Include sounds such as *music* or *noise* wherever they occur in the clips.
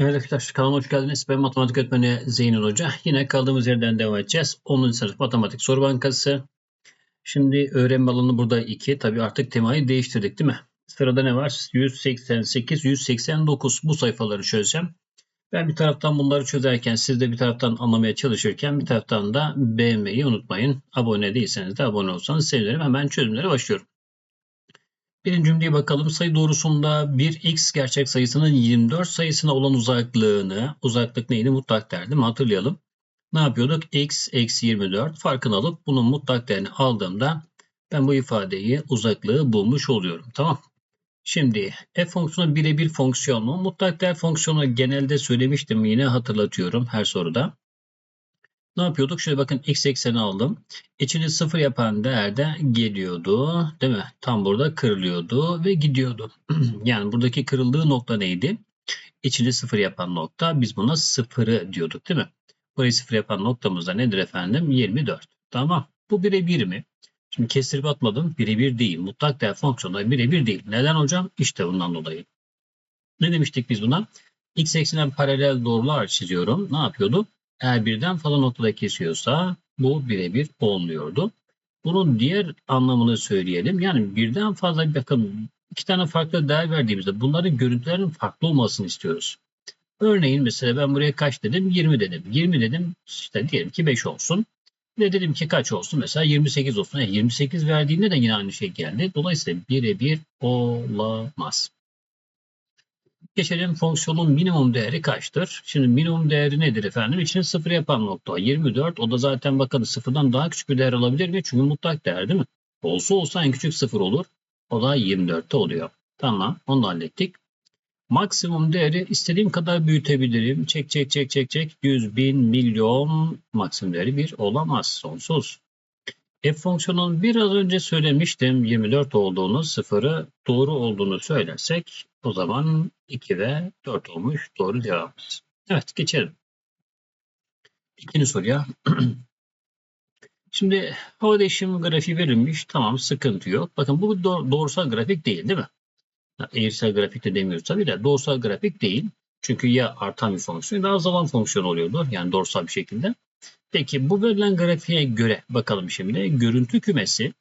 Evet arkadaşlar kanalıma hoş geldiniz. Ben matematik öğretmeni Zeynel Hoca. Yine kaldığımız yerden devam edeceğiz. 10. sınıf matematik soru bankası. Şimdi öğrenme alanı burada 2. Tabii artık temayı değiştirdik değil mi? Sırada ne var? 188, 189 bu sayfaları çözeceğim. Ben bir taraftan bunları çözerken siz de bir taraftan anlamaya çalışırken bir taraftan da beğenmeyi unutmayın. Abone değilseniz de abone olsanız sevinirim. Hemen çözümlere başlıyorum. Birinci cümleye bakalım. Sayı doğrusunda 1x gerçek sayısının 24 sayısına olan uzaklığını, uzaklık neydi? Mutlak değer mi? Hatırlayalım. Ne yapıyorduk? x eksi 24 farkını alıp bunun mutlak değerini aldığımda ben bu ifadeyi uzaklığı bulmuş oluyorum. Tamam. Şimdi f fonksiyonu birebir fonksiyon mu? Mutlak değer fonksiyonu genelde söylemiştim yine hatırlatıyorum her soruda. Ne yapıyorduk? Şöyle bakın x ekseni aldım. İçini sıfır yapan değerde geliyordu. Değil mi? Tam burada kırılıyordu ve gidiyordu. *clears throat* yani buradaki kırıldığı nokta neydi? İçini sıfır yapan nokta. Biz buna sıfırı diyorduk değil mi? Burayı sıfır yapan noktamız da nedir efendim? 24. Tamam. Bu birebir mi? Şimdi kestirip atmadım. Birebir değil. Mutlak değer fonksiyonu birebir değil. Neden hocam? İşte bundan dolayı. Ne demiştik biz buna? X eksenen paralel doğrular çiziyorum. Ne yapıyordu? Eğer birden fazla noktada kesiyorsa bu birebir olmuyordu. Bunun diğer anlamını söyleyelim. Yani birden fazla bakın iki tane farklı değer verdiğimizde bunların görüntülerin farklı olmasını istiyoruz. Örneğin mesela ben buraya kaç dedim? 20 dedim. 20 dedim işte diyelim ki 5 olsun. Ve dedim ki kaç olsun? Mesela 28 olsun. Yani 28 verdiğinde de yine aynı şey geldi. Dolayısıyla birebir olamaz. Geçelim fonksiyonun minimum değeri kaçtır? Şimdi minimum değeri nedir efendim? İçini sıfır yapan nokta 24. O da zaten bakın sıfırdan daha küçük bir değer alabilir mi? Çünkü mutlak değer değil mi? Olsa olsa en küçük sıfır olur. O da 24'te oluyor. Tamam onu da hallettik. Maksimum değeri istediğim kadar büyütebilirim. Çek çek çek çek çek. 100 bin milyon maksimum değeri bir olamaz. Sonsuz. F fonksiyonunun biraz önce söylemiştim 24 olduğunu, sıfırı doğru olduğunu söylersek o zaman 2 ve 4 olmuş doğru cevabımız. Evet geçelim. İkinci soruya. *clears throat* Şimdi hava değişimi grafiği verilmiş. Tamam sıkıntı yok. Bakın bu doğrusal grafik değil değil mi? Eğrisel grafik de demiyoruz tabii de doğrusal grafik değil. Çünkü ya artan bir fonksiyon ya azalan fonksiyon oluyordur. Yani doğrusal bir şekilde. Peki bu verilen grafiğe göre bakalım şimdi. Görüntü kümesi.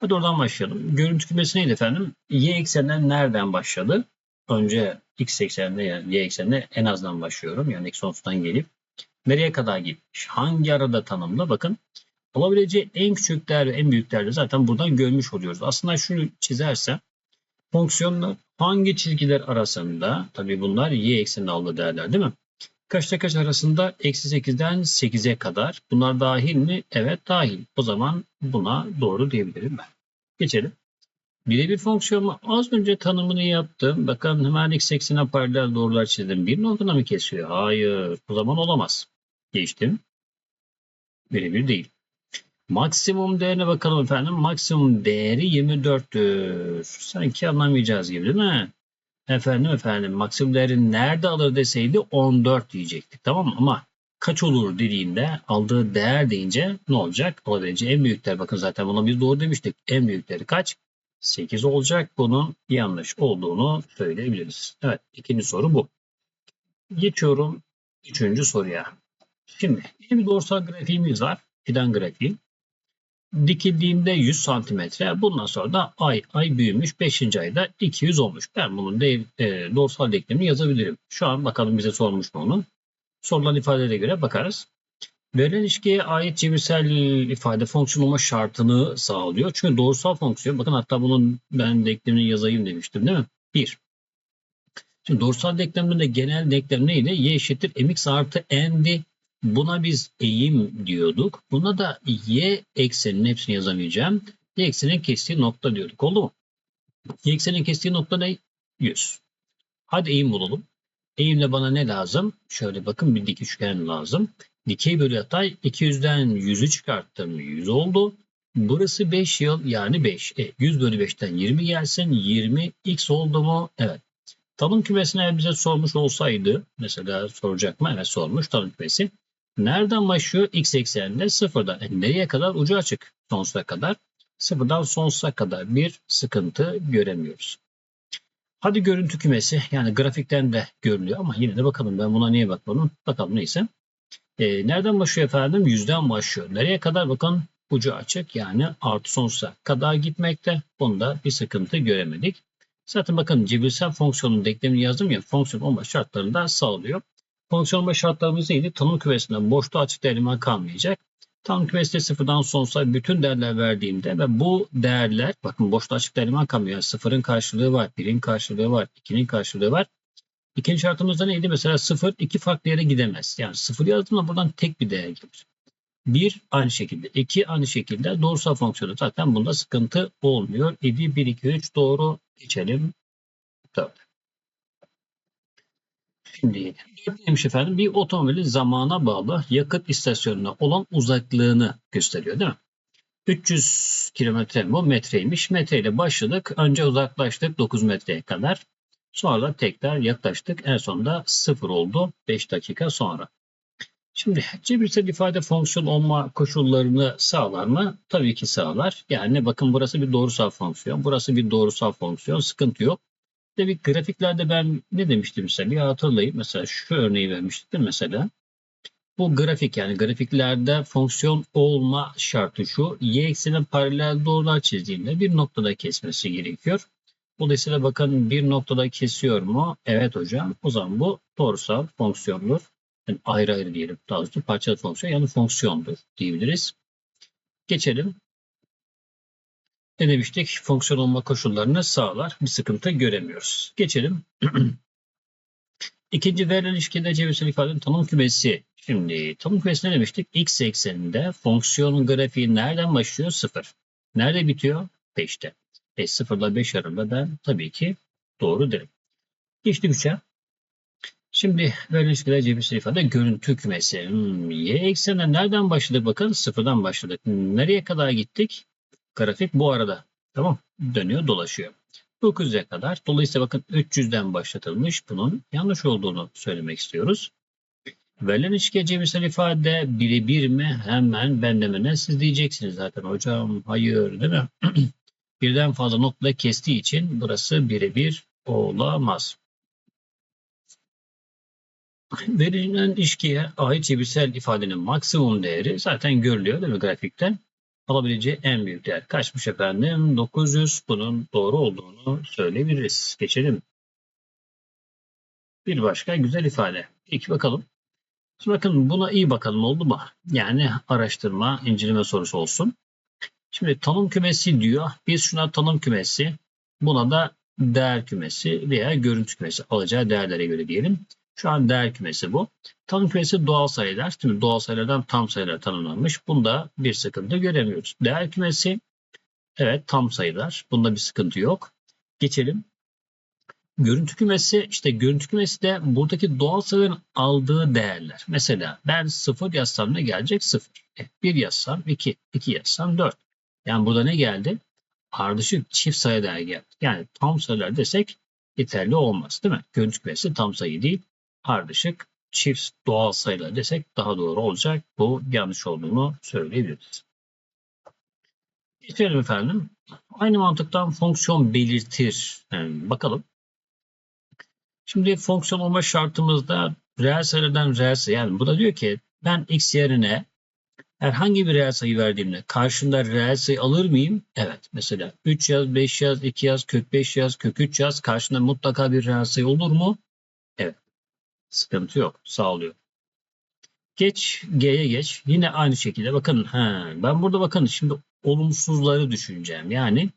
Hadi oradan başlayalım. Görüntü kümesi neydi efendim? Y ekseninden nereden başladı? Önce x ekseninde yani y ekseninde en azdan başlıyorum. Yani x sonsuzdan gelip nereye kadar gitmiş? Hangi arada tanımlı? Bakın olabileceği en küçük değer ve en büyük değerleri zaten buradan görmüş oluyoruz. Aslında şunu çizersem fonksiyonlar hangi çizgiler arasında tabi bunlar y ekseninde aldığı değerler değil mi? Kaçta kaç arasında? Eksi 8'den 8'e kadar. Bunlar dahil mi? Evet dahil. O zaman buna doğru diyebilirim ben. Geçelim. Birebir fonksiyon mu? Az önce tanımını yaptım. Bakın hemen x eksene paralel doğrular çizdim. Bir noktada mı kesiyor? Hayır. O zaman olamaz. Geçtim. Birebir değil. Maksimum değerine bakalım efendim. Maksimum değeri 24'tür. Sanki anlamayacağız gibi değil mi? Efendim efendim maksimum değeri nerede alır deseydi 14 diyecektik. Tamam mı? Ama kaç olur dediğinde aldığı değer deyince ne olacak? Olabileceği en büyük değer. Bakın zaten buna biz doğru demiştik. En büyük değeri kaç? 8 olacak. Bunun yanlış olduğunu söyleyebiliriz. Evet ikinci soru bu. Geçiyorum üçüncü soruya. Şimdi bir doğrusal grafiğimiz var. Fidan grafiği. Dikildiğinde 100 santimetre. Bundan sonra da ay ay büyümüş. 5. ayda 200 olmuş. Ben bunun de, e, doğrusal denklemini yazabilirim. Şu an bakalım bize sormuş mu onu. Sorulan ifadelere göre bakarız. Verilen ilişkiye ait cebirsel ifade fonksiyon olma şartını sağlıyor. Çünkü doğrusal fonksiyon, bakın hatta bunun ben denklemini yazayım demiştim değil mi? 1. Şimdi doğrusal denklemde de genel denklem neydi? Y eşittir mx artı n'di. Buna biz eğim diyorduk. Buna da y ekseninin hepsini yazamayacağım. Y eksenin kestiği nokta diyorduk. Oldu mu? Y eksenin kestiği nokta ne? 100. Hadi eğim bulalım. Eğimle bana ne lazım? Şöyle bakın bir dik üçgen lazım. Dikey bölü yatay 200'den 100'ü çıkarttım. 100 oldu. Burası 5 yıl yani 5. E, 100 bölü 5'ten 20 gelsin. 20 x oldu mu? Evet. Tanım kümesine bize sormuş olsaydı mesela soracak mı? Evet sormuş tanım kümesi. Nereden başlıyor? X ekseninde sıfırdan. E, nereye kadar? Ucu açık. Sonsuza kadar. Sıfırdan sonsuza kadar bir sıkıntı göremiyoruz. Hadi görüntü kümesi yani grafikten de görülüyor ama yine de bakalım ben buna niye bakmadım. Bakalım neyse. Ee, nereden başlıyor efendim? Yüzden başlıyor. Nereye kadar bakın ucu açık yani artı sonsuza kadar gitmekte. Bunda bir sıkıntı göremedik. Zaten bakın cebirsel fonksiyonun denklemini yazdım ya fonksiyon olma şartlarında sağlıyor. Fonksiyon olma şartlarımız neydi? Tanım kümesinden boşluğa açık eleman kalmayacak. Tanım kümesinde sıfırdan sonsuza bütün değerler verdiğimde ve bu değerler bakın boşluğa açık eleman kalmıyor. Sıfırın karşılığı var, birin karşılığı var, ikinin karşılığı var. İkinci şartımızda neydi? Mesela sıfır iki farklı yere gidemez. Yani sıfır yazdığımda buradan tek bir değer gelir. Bir aynı şekilde. iki aynı şekilde. Doğrusal fonksiyonu zaten bunda sıkıntı olmuyor. İdi 1, 2, 3 doğru. Geçelim. 4. Şimdi dört neymiş efendim? Bir otomobilin zamana bağlı yakıt istasyonuna olan uzaklığını gösteriyor değil mi? 300 kilometre bu metreymiş. Metreyle başladık. Önce uzaklaştık 9 metreye kadar. Sonra tekrar yaklaştık. En sonunda 0 oldu 5 dakika sonra. Şimdi cebirsel ifade fonksiyon olma koşullarını sağlar mı? Tabii ki sağlar. Yani bakın burası bir doğrusal fonksiyon. Burası bir doğrusal fonksiyon. Sıkıntı yok. Tabii grafiklerde ben ne demiştim mesela bir hatırlayayım. Mesela şu örneği mi mesela? Bu grafik yani grafiklerde fonksiyon olma şartı şu. Y eksenine paralel doğrular çizdiğimde bir noktada kesmesi gerekiyor. Dolayısıyla bakın bir noktada kesiyor mu? Evet hocam. O zaman bu doğrusal fonksiyondur. Yani ayrı ayrı diyelim. Daha doğrusu parçalı fonksiyon yani fonksiyondur diyebiliriz. Geçelim. Ne demiştik? Fonksiyon olma koşullarını sağlar. Bir sıkıntı göremiyoruz. Geçelim. *clears throat* İkinci verilen ilişkide cebirsel ifadenin tanım kümesi. Şimdi tanım kümesi ne demiştik? X ekseninde fonksiyonun grafiği nereden başlıyor? 0. Nerede bitiyor? 5'te. E 0 ile 5 arasında ben tabii ki doğru derim. Geçtik 3'e. Şimdi verilen ilişkide cebirsel ifade görüntü kümesi. Hmm, y eksenine nereden başladık bakın? Sıfırdan başladık. Nereye kadar gittik? Grafik bu arada. Tamam. Dönüyor dolaşıyor. 900'e kadar. Dolayısıyla bakın 300'den başlatılmış. Bunun yanlış olduğunu söylemek istiyoruz. Verilen ilişkiye cebirsel ifade birebir mi? Hemen ben demene siz diyeceksiniz zaten. Hocam hayır değil mi? *clears throat* Birden fazla noktada kestiği için burası birebir olamaz. Verilen ilişkiye ait cebirsel ifadenin maksimum değeri zaten görülüyor değil mi grafikten? Alabileceği en büyük değer kaçmış efendim? 900. Bunun doğru olduğunu söyleyebiliriz. Geçelim. Bir başka güzel ifade. İlk bakalım. Bakın buna iyi bakalım oldu mu? Yani araştırma, inceleme sorusu olsun. Şimdi tanım kümesi diyor. Biz şuna tanım kümesi, buna da değer kümesi veya görüntü kümesi alacağı değerlere göre diyelim. Şu an değer kümesi bu. Tanım kümesi doğal sayılar. Şimdi doğal sayılardan tam sayılar tanımlanmış. Bunda bir sıkıntı göremiyoruz. Değer kümesi evet tam sayılar. Bunda bir sıkıntı yok. Geçelim. Görüntü kümesi işte görüntü kümesi de buradaki doğal sayıların aldığı değerler. Mesela ben 0 yazsam ne gelecek? 0. E, 1 yazsam 2. 2 yazsam 4. Yani burada ne geldi? Ardışık çift sayı değer geldi. Yani tam sayılar desek yeterli olmaz değil mi? Görüntü kümesi tam sayı değil ardışık çift doğal sayılar desek daha doğru olacak. Bu yanlış olduğunu söyleyebiliriz. Geçelim efendim. Aynı mantıktan fonksiyon belirtir. Yani bakalım. Şimdi fonksiyon olma şartımızda reel sayılardan reel sayı. Yani bu da diyor ki ben x yerine herhangi bir reel sayı verdiğimde karşında reel sayı alır mıyım? Evet. Mesela 3 yaz, 5 yaz, 2 yaz, kök 5 yaz, kök 3 yaz. Karşında mutlaka bir reel sayı olur mu? Sıkıntı yok. Sağlıyor. Geç G'ye geç. Yine aynı şekilde bakın he, ben burada bakın şimdi olumsuzları düşüneceğim. Yani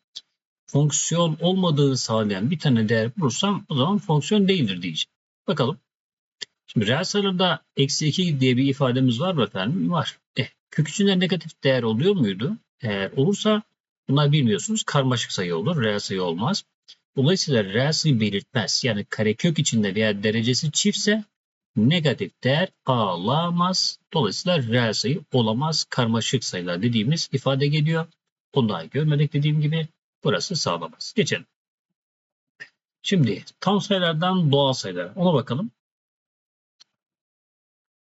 fonksiyon olmadığını sağlayan bir tane değer bulursam o zaman fonksiyon değildir diyeceğim. Bakalım. Şimdi reel sayılarda eksi 2 diye bir ifademiz var mı efendim? Var. Eh, kök içinde negatif değer oluyor muydu? Eğer olursa bunlar bilmiyorsunuz karmaşık sayı olur. Reel sayı olmaz. Dolayısıyla sayı belirtmez. Yani karekök içinde veya derecesi çiftse negatif değer alamaz. Dolayısıyla reel olamaz. Karmaşık sayılar dediğimiz ifade geliyor. Onu daha görmedik dediğim gibi. Burası sağlamaz. Geçelim. Şimdi tam sayılardan doğal sayılar. Ona bakalım.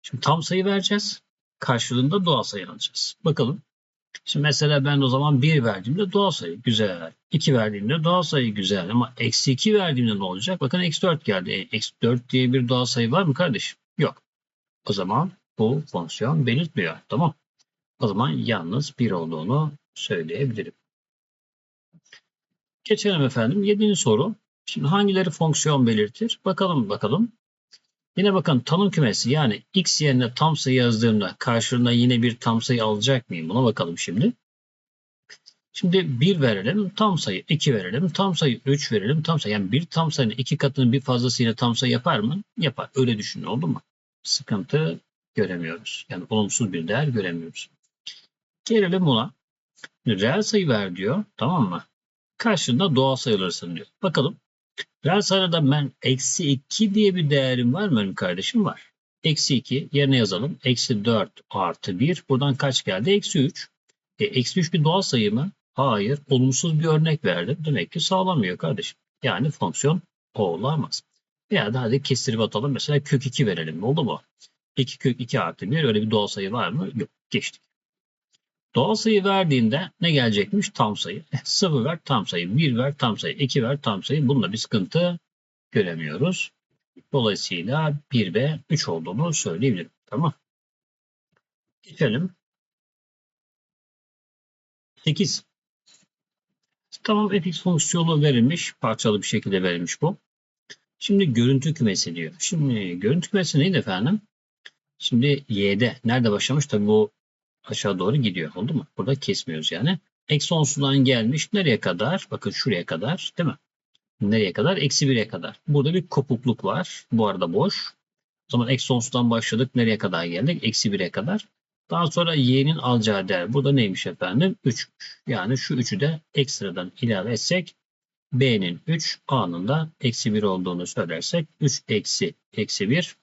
Şimdi tam sayı vereceğiz. Karşılığında doğal sayı alacağız. Bakalım. Şimdi mesela ben o zaman 1 verdiğimde doğal sayı güzel. 2 verdiğimde doğal sayı güzel. Ama eksi 2 verdiğimde ne olacak? Bakın eksi 4 geldi. E, Eksi 4 diye bir doğal sayı var mı kardeşim? Yok. O zaman bu fonksiyon belirtmiyor. Tamam. O zaman yalnız 1 olduğunu söyleyebilirim. Geçelim efendim. Yedinci soru. Şimdi hangileri fonksiyon belirtir? Bakalım bakalım. Yine bakın tanım kümesi yani x yerine tam sayı yazdığımda karşılığında yine bir tam sayı alacak mıyım? Buna bakalım şimdi. Şimdi 1 verelim tam sayı, 2 verelim tam sayı, 3 verelim tam sayı. Yani bir tam sayının iki katının bir fazlasıyla tam sayı yapar mı? Yapar. Öyle düşünün oldu mu? Sıkıntı göremiyoruz. Yani olumsuz bir değer göremiyoruz. Gelelim buna. Reel sayı ver diyor. Tamam mı? Karşında doğal sayılırsın diyor. Bakalım. Reel sayıda ben eksi 2 diye bir değerim var mı benim kardeşim? Var. Eksi 2 yerine yazalım. Eksi 4 artı 1. Buradan kaç geldi? Eksi 3. E, eksi 3 bir doğal sayı mı? Hayır. Olumsuz bir örnek verdim. Demek ki sağlamıyor kardeşim. Yani fonksiyon olamaz. Veya da hadi kestirip atalım. Mesela kök 2 verelim. Oldu mu? 2 kök 2 artı 1 öyle bir doğal sayı var mı? Yok. Geçtik. Doğal sayı verdiğinde ne gelecekmiş? Tam sayı. 0 ver tam sayı. 1 ver tam sayı. 2 ver tam sayı. Bunda bir sıkıntı göremiyoruz. Dolayısıyla 1 ve 3 olduğunu söyleyebilirim. Tamam. Geçelim. 8. Tamam fx fonksiyonu verilmiş. Parçalı bir şekilde verilmiş bu. Şimdi görüntü kümesi diyor. Şimdi görüntü kümesi neydi efendim? Şimdi y'de nerede başlamış? Tabii bu aşağı doğru gidiyor. Oldu mu? Burada kesmiyoruz yani. Eksi sonsuzdan gelmiş. Nereye kadar? Bakın şuraya kadar. Değil mi? Nereye kadar? Eksi 1'e kadar. Burada bir kopukluk var. Bu arada boş. O zaman eksi sonsuzdan başladık. Nereye kadar geldik? Eksi 1'e kadar. Daha sonra y'nin alacağı değer. Burada neymiş efendim? 3'müş. Yani şu 3'ü de ekstradan ilave etsek b'nin 3 a'nın da eksi 1 olduğunu söylersek 3 eksi eksi 1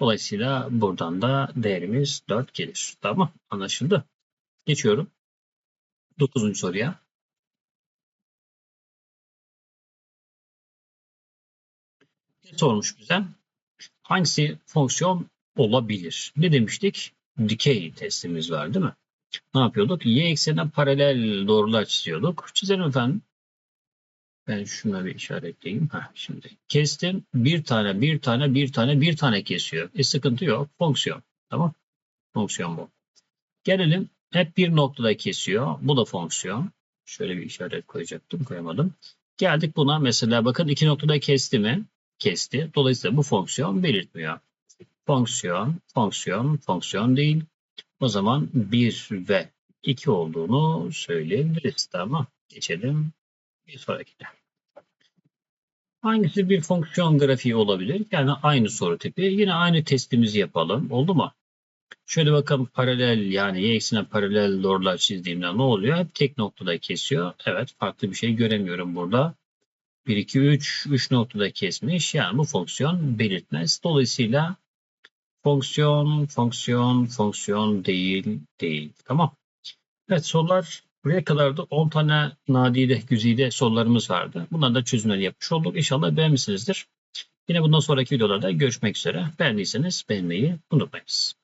Dolayısıyla buradan da değerimiz 4 gelir. Tamam anlaşıldı. Geçiyorum. 9. soruya. Sormuş bize? Hangisi fonksiyon olabilir? Ne demiştik? Dikey testimiz var değil mi? Ne yapıyorduk? Y eksenine paralel doğrular çiziyorduk. Çizelim efendim. Ben şuna bir işaretleyeyim. Heh, şimdi kestim. Bir tane, bir tane, bir tane, bir tane kesiyor. E sıkıntı yok. Fonksiyon. Tamam. Fonksiyon bu. Gelelim. Hep bir noktada kesiyor. Bu da fonksiyon. Şöyle bir işaret koyacaktım. Koyamadım. Geldik buna. Mesela bakın iki noktada kesti mi? Kesti. Dolayısıyla bu fonksiyon belirtmiyor. Fonksiyon, fonksiyon, fonksiyon değil. O zaman 1 ve 2 olduğunu söyleyebiliriz. Tamam. Geçelim bir sonrakine. Hangisi bir fonksiyon grafiği olabilir? Yani aynı soru tipi. Yine aynı testimizi yapalım. Oldu mu? Şöyle bakalım paralel yani y eksine paralel doğrular çizdiğimde ne oluyor? Hep tek noktada kesiyor. Evet farklı bir şey göremiyorum burada. 1, 2, 3, 3 noktada kesmiş. Yani bu fonksiyon belirtmez. Dolayısıyla fonksiyon, fonksiyon, fonksiyon değil, değil. Tamam. Evet sorular buraya kadar da 10 tane nadide, güzide sorularımız vardı. Bunların da çözümleri yapmış olduk. İnşallah beğenmişsinizdir. Yine bundan sonraki videolarda görüşmek üzere. Beğendiyseniz beğenmeyi unutmayınız.